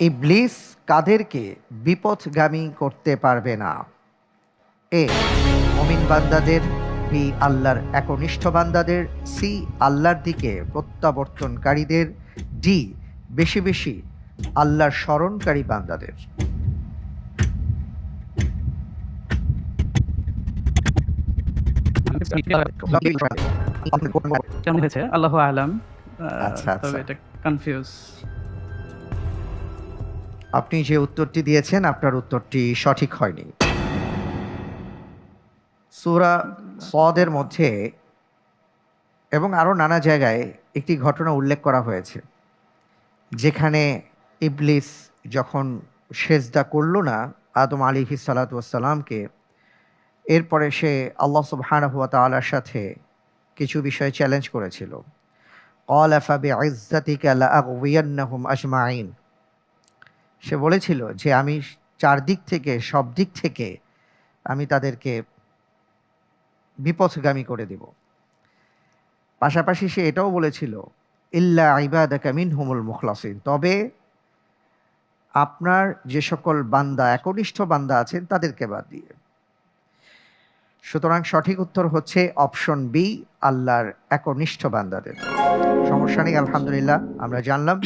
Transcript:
ইবলিস কাদেরকে বিপথগামী করতে পারবে না। এ মমিন বান্দাদের বি আল্লাহর একনিষ্ঠ বান্দাদের সি আল্লাহর দিকে প্রত্যাবর্তনকারীদের ডি বেশি বেশি আল্লাহর স্মরণকারী বান্দাদের। আল্লাহ আলাম। আচ্ছা, আচ্ছা। এটা কনফিউজ আপনি যে উত্তরটি দিয়েছেন, আপনার উত্তরটি সঠিক হয়নি। সুরা সদের মধ্যে এবং আরও নানা জায়গায় একটি ঘটনা উল্লেখ করা হয়েছে, যেখানে ইবলিস যখন সেজদা করল না, আদম আলী সালাতামকে এরপরে সে আল্লাহ সুবাহানহুয়া তালার সাথে কিছু বিষয়ে চ্যালেঞ্জ করেছিল। কল আফাবি আজাতিক আলা আজমাইন সে বলেছিল যে আমি চারদিক থেকে, সব দিক থেকে আমি তাদেরকে বিপথগামী করে দেব। পাশাপাশি সে এটাও বলেছিল, ইল্লা কামিন হুমুল মুখলাসিন। তবে আপনার যে সকল বান্দা, একনিষ্ঠ বান্দা আছেন, তাদেরকে বাদ দিয়ে। সুতরাং সঠিক উত্তর হচ্ছে অপশন বি আল্লাহর একনিষ্ঠ বান্দাদের। সমস্যা নেই, আলহামদুলিল্লাহ, আমরা জানলাম।